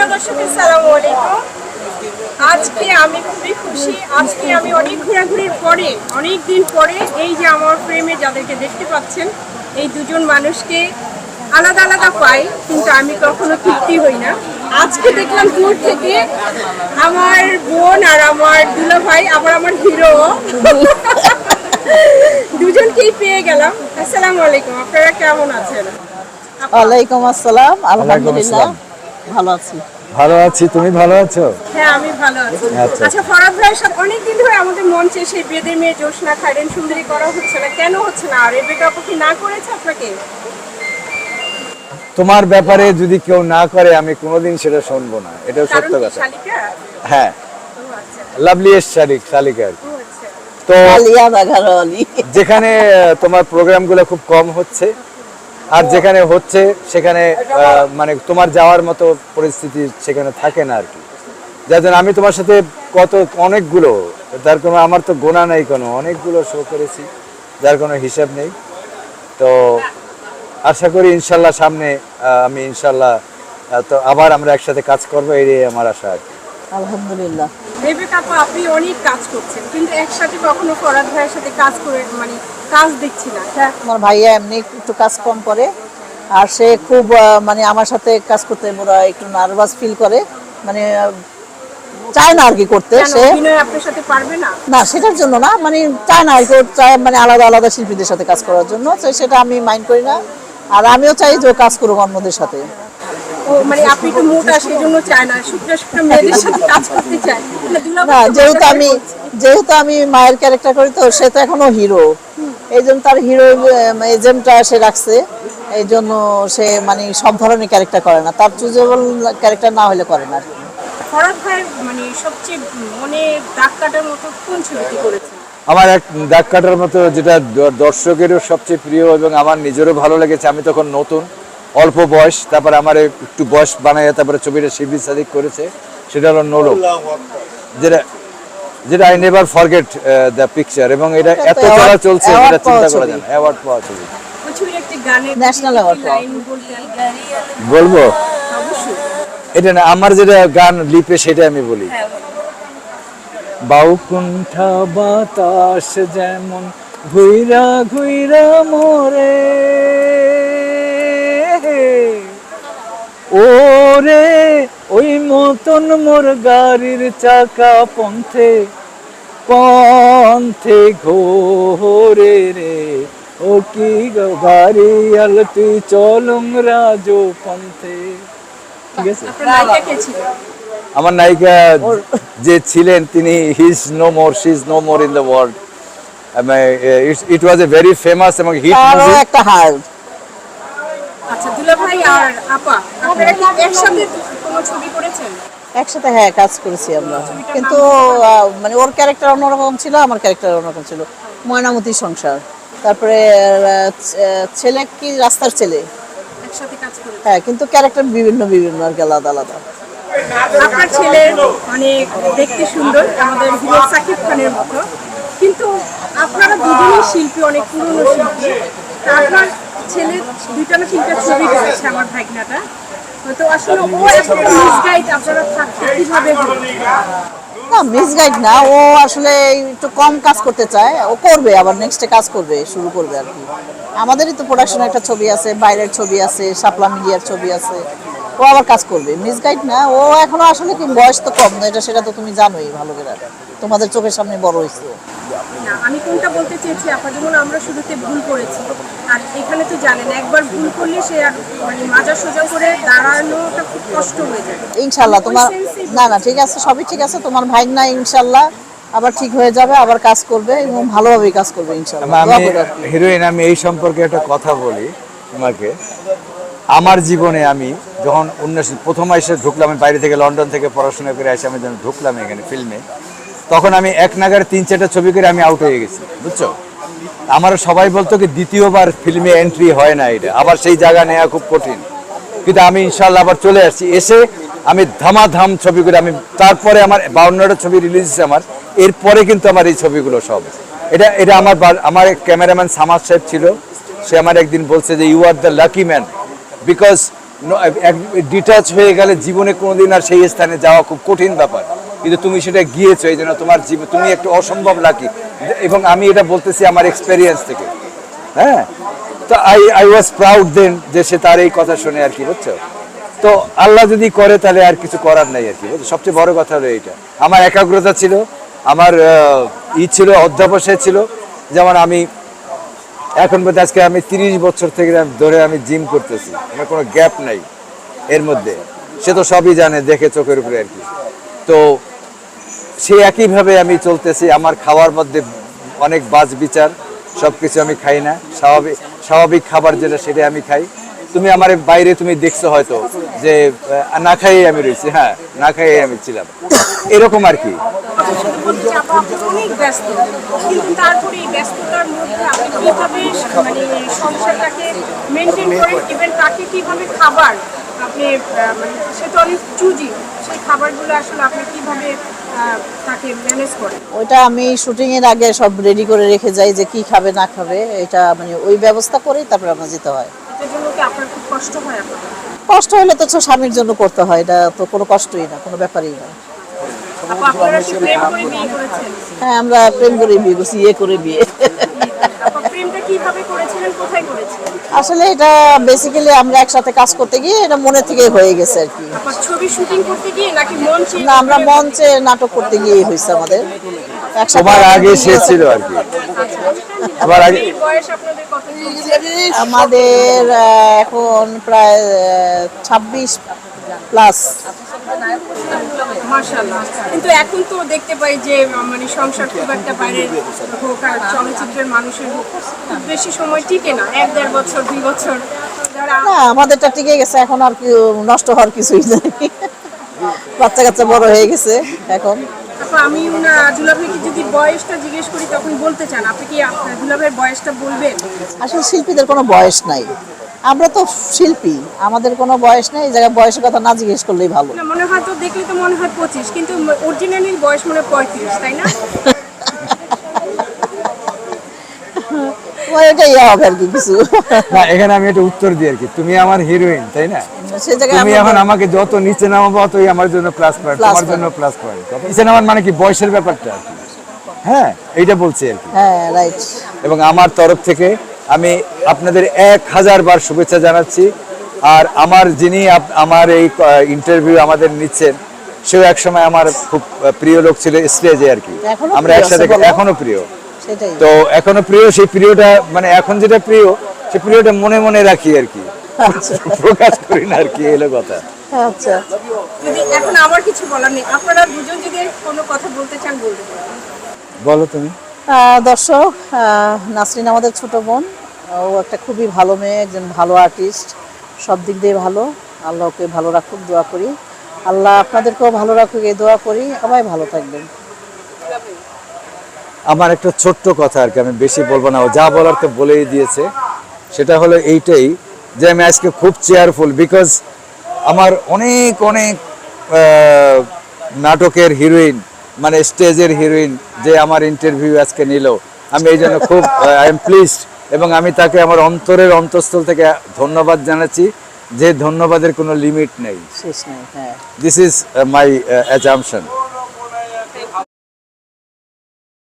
প্রিয় দর্শক আসসালামু আলাইকুম। আজকে আমি খুবই খুশি। আজকে আমি অনেক ঘোরাঘুরির পরে অনেক দিন পরে এই যে আমার ফ্রেমে যাদেরকে দেখতে পাচ্ছেন এই দুজন মানুষকে আলাদা আলাদা পাই কিন্তু আমি কখনো তৃপ্তি হই না। আজকে দেখলাম দূর থেকে আমার বোন আর আমার দুলা ভাই আবার আমার হিরো দুজনকেই পেয়ে গেলাম। আসসালামু আলাইকুম। আপনারা কেমন আছেন? ওয়ালাইকুম আসসালাম। আলহামদুলিল্লাহ। আসসালাম। ভালো আছি। ভালো আছি তুমি ভালো আছো? হ্যাঁ আমি ভালো আছি। আচ্ছা। আচ্ছা ফরাদ ভাইয়ের সাথে অনেকদিন ধরে আমাদের মঞ্চে সেই বেদের মেয়ে জোসনা খাইরেন সুন্দরী করা হচ্ছে না কেন হচ্ছে না? আর রেবেকা আপু কি না করেছে আপনাকে? তোমার ব্যাপারে যদি কেউ না করে আমি কোনোদিন সেটা শুনব না। কারণ সত্য কথা। হ্যাঁ। ও আচ্ছা। লাভলিয়েস্ট শালিক শালিকা আর কি। ও আচ্ছা। তো যেখানে তোমার প্রোগ্রামগুলো খুব কম হচ্ছে। আর যেখানে হচ্ছে সেখানে মানে তোমার যাওয়ার মতো পরিস্থিতি সেখানে থাকে না আর কি। যার জন্য আমি তোমার সাথে কত অনেকগুলো তার কোনো আমার তো গোনা নাই কোনো অনেকগুলো শো করেছি যার কোনো হিসাব নেই। তো আশা করি ইনশাল্লাহ সামনে আমি ইনশাল্লাহ তো আবার আমরা একসাথে কাজ করব এটাই আমার আশা আর কি। আলহামদুলিল্লাহ। আপনি অনেক কাজ করছেন কিন্তু একসাথে কখনো ফরাদ ভাইয়ের সাথে কাজ করে মানে কাজ দেখছি না। হ্যাঁ আমার ভাইয়া এমনি একটু কাজ কম করে আর সে খুব মানে আমার সাথে কাজ করতে মোরা একটু নার্ভাস ফিল করে মানে চায় না আর কি করতে সে। না? সেটার জন্য না মানে চায় না আর কি, চায় মানে আলাদা আলাদা শিল্পীদের সাথে কাজ করার জন্য তো সেটা আমি মাইন্ড করি না আর আমিও চাই যে কাজ করুক অন্যদের সাথে। মানে আপনি তো মোটা সেই জন্য চায় না শুক্র শুক্র মেয়েদের সাথে কাজ করতে চায়। না, দুলা না ভাই তো যেহেতু আমি যেহেতু আমি মায়ের ক্যারেক্টার করি তো সে তো এখনও হিরো এই জন্য তার হিরো এজেন্টটা সে রাখছে। এই জন্য সে মানে সব ধরনের ক্যারেক্টার করে না। তার চুজেবল ক্যারেক্টার না হলে করে না ফরাদ মানে সবচেয়ে মনে দাগ কাটার মতো কোন ছবিটি করেছেন? আমার এক দাগ কাটার মতো যেটা দর্শকেরও সবচেয়ে প্রিয় এবং আমার নিজেরও ভালো লেগেছে আমি তখন নতুন অল্প বয়স তারপরে আমার একটু বয়স বানাইয়া তারপরে ছবিটা শিবির সাদিক করেছে সেটা হলো নোলক। যেটা যেটা I never forget the picture এবং এটা এত চলা চলছে এটা চিন্তা করা যায় অ্যাওয়ার্ড পাওয়া ছবি বলব? এটা না আমার যেটা গান লিপে সেটা আমি বলি। হ্যাঁ বাউকুণ্ঠা বাতাস যেমন ঘুইরা ঘুইরা মোরে। ওরে ওই মতন মোর গাড়ির চাকা পন্থে পন্থে ঘোরে রে। ও কি গো গাড়ি আলতি চলুং রাজো পন্থে। ঠিক আছে? আমার নায়িকা যে ছিলেন তিনি his no more she is no more in the world it was a very famous এবং হিট মুভি একটা হার্ট আচ্ছা দুলা ভাই আর আপা আপনারা কি একসাথে কোনো ছবি করেছেন? একসাথে হ্যাঁ কাজ করেছি আমরা। কিন্তু মানে ওর ক্যারেক্টার অন্যরকম ছিল আমার ক্যারেক্টার অন্যরকম ছিল। ময়নামতি সংসার। তারপরে ছেলে কি রাস্তার ছেলে? হ্যাঁ কিন্তু ক্যারেক্টার বিভিন্ন বিভিন্ন আর কি আলাদা আলাদা। আপনার ছেলে অনেক দেখতে সুন্দর আমাদের হিরো সাকিব খানের মতো। কিন্তু আপনারা দুজনেই শিল্পী অনেক পুরনো শিল্পী। আপনার ছেলে দুইটা না তিনটা ছবি করেছে আমার ভাগনাটা। তো আসলে ও একটা মিসগাইড আপনারা থাকতে কীভাবে না মিসগাইড না ও আসলে একটু কম কাজ করতে চায়। ও করবে আবার নেক্সটে কাজ করবে শুরু করবে আর কি। আমাদেরই তো প্রোডাকশন একটা ছবি আছে বাইরের ছবি আছে শাপলা মিডিয়ার ছবি আছে। ও আবার কাজ করবে। মিসগাইড না ও এখনও আসলে কি বয়স তো কম না এটা সেটা তো তুমি জানোই ভালো করে। তোমাদের চোখের সামনে বড় হয়েছে আমি কোনটা বলতে চেয়েছি? আপনার যেমন আমরা শুরুতে ভুল করেছি। আর এখানে তো জানেন একবার ভুল করলে সে আর মানে মাজা সোজা করে দাঁড়ানোটা খুব কষ্ট হয়ে যায়। ইনশাল্লাহ তোমার না না ঠিক আছে সবই ঠিক আছে তোমার ভাই না ইনশাল্লাহ আবার ঠিক হয়ে যাবে আবার কাজ করবে এবং ভালোভাবেই কাজ করবে ইনশাল্লাহ আমি। হিরোইন আমি এই সম্পর্কে একটা কথা বলি তোমাকে। আমার জীবনে আমি যখন উনিশ প্রথম এসে ঢুকলাম আমি বাইরে থেকে লন্ডন থেকে পড়াশোনা করে এসে আমি যখন ঢুকলাম এখানে ফিল্মে তখন আমি এক নাগারে তিন চারটা ছবি করে আমি আউট হয়ে গেছি, বুঝছ? আমার সবাই বলতো কি দ্বিতীয়বার ফিল্মে এন্ট্রি হয় না এটা। আবার সেই জায়গা নেওয়া খুব কঠিন। কিন্তু আমি ইনশাল্লাহ আবার চলে আসছি। এসে আমি ধামাধাম ছবি করে আমি তারপরে আমার বাউন্নটা ছবি রিলিজ আমার। এরপরে কিন্তু আমার এই ছবিগুলো সব। এটা এটা আমার আমার ক্যামেরাম্যান সামাদ সাহেব ছিল। সে আমার একদিন বলছে যে you are the lucky man because detach হয়ে গেলে জীবনে কোনোদিন আর সেই স্থানে যাওয়া খুব কঠিন ব্যাপার। কিন্তু তুমি সেটা গিয়েছো, এই জন্য তোমার জীবন তুমি একটু অসম্ভব লাকি এবং আমি এটা বলতেছি আমার এক্সপেরিয়েন্স থেকে। হ্যাঁ? তো I I was proud then যে সে তার এই কথা শুনে আর কি, বুঝছ? তো আল্লাহ যদি করে তাহলে আর কিছু করার নাই আর কি? সবচেয়ে বড় কথা হলো এইটা। আমার একাগ্রতা ছিল, আমার ই ছিল, অধ্যাবসায় ছিল। যেমন আমি এখন পর্যন্ত আজকে আমি তিরিশ বছর থেকে ধরে আমি জিম করতেছি। আমার কোনো গ্যাপ নাই এর মধ্যে। সে তো সবই জানে, দেখে চোখের উপরে আর কি। তো সে একইভাবে আমি চলতেছি, আমার খাওয়ার মধ্যে অনেক বাজ বিচার সব কিছু আমি খাই না। স্বাভাবিক স্বাভাবিক খাবার যেটা সেটা আমি খাই। তুমি আমার বাইরে তুমি দেখছ হয়তো যে না খাইয়ে আমি রয়েছি হ্যাঁ না খাইয়ে আমি ছিলাম। এরকম আর কি। আপনি মানে সে তো অনেক চুজি সেই খাবারগুলো আসলে আপনি কীভাবে তাকে ম্যানেজ করেন? ওইটা আমি শুটিং এর আগে সব রেডি করে রেখে যাই যে কি খাবে না খাবে। এটা মানে ওই ব্যবস্থা করেই তারপরে আমরা যেতে হয়। এটার জন্য কি আপনার খুব কষ্ট হয় আপনার কষ্ট হলে তো স্বামীর জন্য করতে হয়। এটা তো কোনো কষ্টই না কোনো ব্যাপারই না। হ্যাঁ আমরা প্রেম করে বিয়ে করছি ইয়ে করে বিয়ে। প্রেমটা কীভাবে আসলে এটা বেসিক্যালি আমরা একসাথে কাজ করতে গিয়ে এটা মনে থেকে হয়ে গেছে আর কি। ছবি শুটিং করতে গিয়ে নাকি মঞ্চে না আমরা মঞ্চে নাটক করতে গিয়ে হয়েছে আমাদের। তোমার আগে সে ছিল আর কি। তোমার আগে বয়স আপনাদের কত আমাদের এখন প্রায় ছাব্বিশ প্লাস কিন্তু এখন তো দেখতে পাই যে মানে সংসার খুব একটা বাইরে হোক আর চলচ্চিত্রের মানুষের হোক খুব বেশি সময় টিকে না। এক দেড় বছর দুই বছর না আমাদেরটা টিকে গেছে এখন আর কি নষ্ট হওয়ার কিছুই নেই। বাচ্চা কাচ্চা বড় হয়ে গেছে এখন। আমি না দুলাভাইকে যদি বয়সটা জিজ্ঞেস করি তখন বলতে চান। আপনি কি আপনার দুলাভাইয়ের বয়সটা বলবেন? আসলে শিল্পীদের কোনো বয়স নাই। আমরা তো শিল্পী আমাদের কোনো বয়স নেই এই জায়গায় বয়সের কথা না জিজ্ঞেস করলেই ভালো। মনে হয় তো দেখলে তো মনে হয় পঁচিশ কিন্তু অরিজিনালি বয়স মনে হয় পঁয়ত্রিশ তাই না? ওইটাই হবে আর কি কিছু। না এখানে আমি একটা উত্তর দিই আর কি। তুমি আমার হিরোইন তাই না? তুমি এখন আমাকে যত নিচে নামাবো ততই আমার জন্য প্লাস পয়েন্ট Plus তোমার জন্য প্লাস পয়েন্ট নিচে নামার মানে কি বয়সের ব্যাপারটা আর কি। হ্যাঁ এইটা বলছি আর কি। হ্যাঁ রাইট এবং আমার তরফ থেকে আমি আপনাদের এক হাজার বার শুভেচ্ছা জানাচ্ছি। আর আমার যিনি আমার এই ইন্টারভিউ আমাদের নিচ্ছেন সেও একসময় আমার খুব প্রিয় লোক ছিল স্টেজে আর কি। আমরা একসাথে এখনও প্রিয়। তো এখনও প্রিয় সেই প্রিয়টা মানে এখন যেটা প্রিয় সেই প্রিয়টা মনে মনে রাখি আর কি। আচ্ছা। প্রকাশ করি না আর কি এলো কথা। আচ্ছা। যদি এখন আমার কিছু বলার নেই। আপনারা দুজন যদি কোনো কথা বলতে চান বলতে পারেন। বলো তুমি। আহ, দর্শক নাসরিন আমাদের ছোট বোন। ও একটা খুবই ভালো মেয়ে, একজন ভালো আর্টিস্ট সব দিক দিয়ে ভালো। আল্লাহকে ভালো রাখুক, দোয়া করি। আল্লাহ আপনাদেরকেও ভালো রাখুক, এই দোয়া করি। সবাই ভালো থাকবেন। আমার একটা ছোট্ট কথা আর কি, আমি বেশি বলব না। ও যা বলার তো বলেই দিয়েছে। সেটা হলো এইটাই যে আমি আজকে খুব চেয়ারফুল বিকজ আমার অনেক অনেক নাটকের হিরোইন মানে স্টেজের হিরোইন যে আমার ইন্টারভিউ আজকে নিল। আমি এই জন্য খুব আই এম প্লিজড এবং আমি তাকে আমার অন্তরের অন্তঃস্থল থেকে ধন্যবাদ জানাচ্ছি যে ধন্যবাদের কোনো লিমিট নেই। This is my assumption